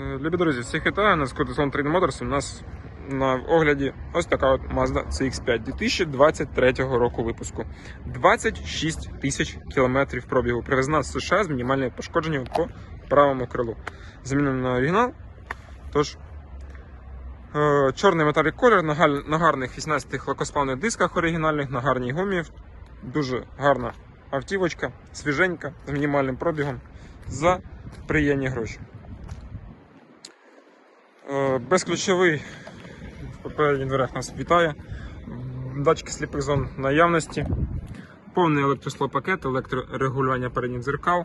Е, Любі друзі, всіх вітаю, на Скотисон Trade Motors. У нас на огляді ось така от Mazda CX-5 2023 року випуску. 26 тисяч кілометрів пробігу. Привезена з США з мінімальним пошкодженням по правому крилу. Замінено на оригінал. Тож, е, чорний металік колір на, гарних 18 лакосплавних дисках оригінальних, на гарній гумі. Дуже гарна автівочка, свіженька, з мінімальним пробігом за приємні гроші. Безключовий в попередніх дверях нас вітає. Датчики сліпих зон наявності. Повний електросклопакет, електрорегулювання передніх дзеркал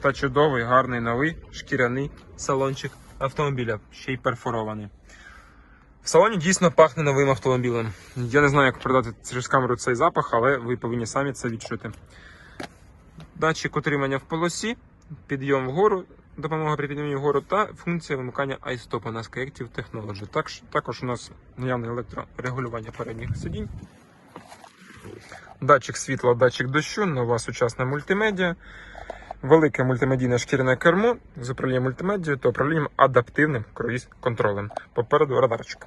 та чудовий, гарний новий шкіряний салончик автомобіля, ще й перфорований. В салоні дійсно пахне новим автомобілем. Я не знаю, як передати через камеру цей запах, але ви повинні самі це відчути. Датчик утримання в полосі, підйом вгору, допомога при підйомі вгору та функція вимикання iStop на Skyactiv Technology. Також, також у нас наявне електрорегулювання передніх сидінь. Датчик світла, датчик дощу, нова сучасна мультимедіа, велике мультимедійне шкіряне кермо з управлінням мультимедією та управлінням адаптивним круїз-контролем. Попереду радарчик.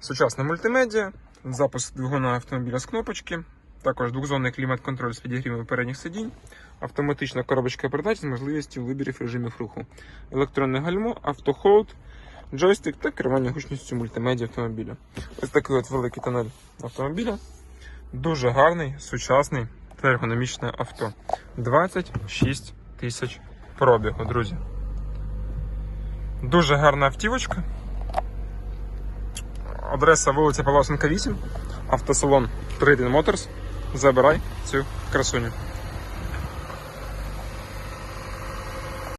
Сучасна мультимедіа, запуск двигуна автомобіля з кнопочки, також двохзонний клімат-контроль з підігрівом передніх сидінь, автоматична коробочка передач з можливістю вибірів режимів руху, електронне гальмо, автохолд, джойстик та керування гучністю мультимедіа автомобіля. Ось такий от великий тонель автомобіля. Дуже гарний, сучасний та ергономічне авто. 26 тисяч пробігу, друзі. Дуже гарна автівочка. Адреса вулиця Павловсенка 8, автосалон Trading Motors. Забирай цю красуню.